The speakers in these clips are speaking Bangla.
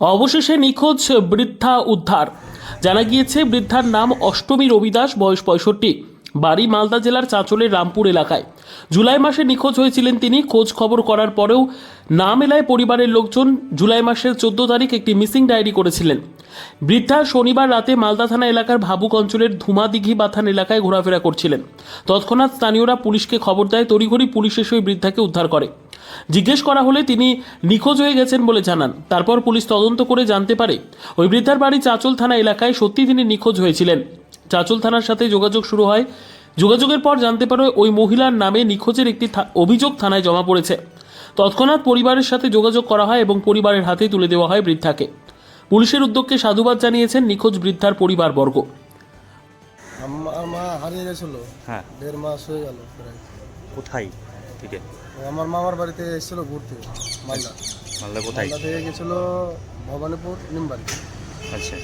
অবশেষে নিখোঁজ বৃদ্ধা উদ্ধার। জানা গিয়েছে, বৃদ্ধার নাম অষ্টমী রবিদাস, বয়স পঁয়ষট্টি, বাড়ি মালদা জেলার চাঁচলের রামপুর এলাকায়। জুলাই মাসে নিখোঁজ হয়েছিলেন তিনি। খোঁজ খবর করার পরেও না মেলায় পরিবারের লোকজন জুলাই মাসের চোদ্দ তারিখ একটি মিসিং ডায়েরি করেছিলেন। বৃদ্ধা শনিবার রাতে মালদা থানা এলাকার ভাবুক অঞ্চলের ধুমাদিঘি বাথান এলাকায় ঘোরাফেরা করছিলেন। তৎক্ষণাৎ স্থানীয়রা পুলিশকে খবর দেয়, তড়িঘড়ি পুলিশ এসে ওই বৃদ্ধাকে উদ্ধার করে। জিজ্ঞেস করা হলে তিনি নিখোঁজ হয়ে গেছেন বলে জানান। তারপর পুলিশ তদন্ত করে জানতে পারে ওই বৃদ্ধার বাড়ি চাঁচল থানা এলাকায় সত্যি তিনি নিখোঁজ হয়েছিলেন। চাচল থানার সাথে যোগাযোগ শুরু হয়। যোগাযোগের পর জানতে পারে ওই মহিলার নামে নিখোঁজের একটি অভিযোগ থানায় জমা পড়েছে। তৎক্ষণাৎ পরিবারের সাথে যোগাযোগ করা হয় এবং পরিবারের হাতে তুলে দেওয়া হয় বৃদ্ধাকে। পুলিশের উদ্যোগকে সাধুবাদ জানিয়েছেন নিখোঁজ বৃদ্ধার পরিবারবর্গ। আমার মা হারিয়ে গেছিল? হ্যাঁ। দেড় মাস হয়ে গেল প্রায়। কোথায়? থেকে? আমার মামার বাড়িতে এসেছিল ঘুরতে মালদা। মালদা কোথায়? মালদা থেকে গেছিল ভবানীপুর নিমবাড়ি। আচ্ছা।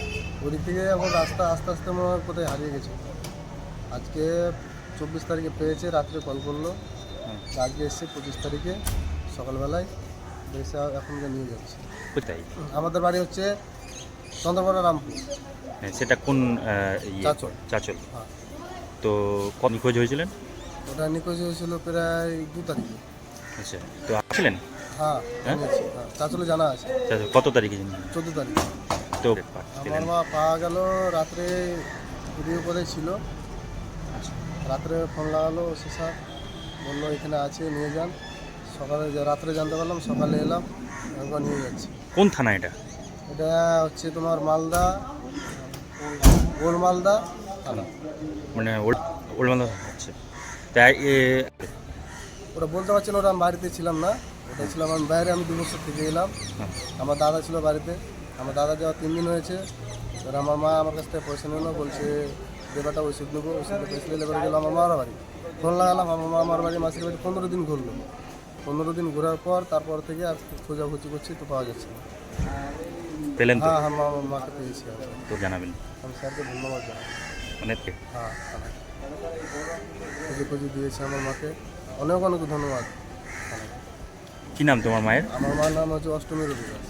ওদিক থেকে এখন রাস্তা আস্তে আস্তে হয় কোথায় হারিয়ে গেছে। আজকে চব্বিশ তারিখে পেয়েছে রাত্রে কল করল। আজকে এসছে পঁচিশ তারিখে সকালবেলায় এসে এখন নিয়ে যাচ্ছে। কোথায়? আমাদের বাড়ি হচ্ছে চন্দ্রপাড়া রামপুর। হ্যাঁ, সেটা কোন ইয়ে? চাচল। হ্যাঁ। তো কত নিখোঁজ হয়েছিলেন? ওটা নিখোঁজ হয়েছিল প্রায় দু তারিখে। আচ্ছা তো আসছিলেন? হ্যাঁ হ্যাঁ? হ্যাঁ। চাচলে জানা আছে। চাচল, কত তারিখে জানেন? চোদ্দ তারিখ। তো আমার মা পাওয়া গেল রাত্রে ভিডিও করে ছিল। আচ্ছা। রাত্রে ফোন লাগালো সে স্যার বলল এখানে আছে নিয়ে যান। সকালে যে- রাত্রে জানতে পারলাম সকালে এলাম একবার নিয়ে যাচ্ছি। কোন থানা এটা? এটা হচ্ছে তোমার মালদা ওল্ড মালদা থানা। মানে ওল- ওলমালদা আচ্ছা। তাই এ, ওটা বলতে পারছি না ওটা আমি বাড়িতে ছিলাম না। ওটা ছিলাম আমি বাইরে আমি দু বছর থেকে এলাম। আমার দাদা ছিল বাড়িতে। আমার দাদা যাওয়া তিন দিন হয়েছে। এবার আমার মা আমার কাছ থেকে পয়সা নিল বলছে দেবাটা ওষুধ নেব। ওষুধে পয়সা নিলে এবার গেলো আমার মার বাড়ি। ফোন লাগালাম আমার মা আমার বাড়ি মাসির বাড়ি পনেরো দিন ঘুরলো। পনেরো দিন ঘোরার পর তারপর থেকে আর খোঁজাখুঁজি করছি তো পাওয়া যাচ্ছে না। পেলেন হ্যাঁ হ্যাঁ মাকে পেয়েছি। তো জানাবেন। আমি স্যারকে ধন্যবাদ মানে হ্যাঁ হ্যাঁ খুঁজে খুঁজে দিয়েছে আমার মাকে। অনেক অনেক ধন্যবাদ। কি নাম তোমার মায়ের? আমার মায়ের নাম হচ্ছে অষ্টমী রবিদাস।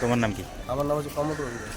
তোমার নাম কি? আমার নাম হচ্ছে কমল রবিদাস।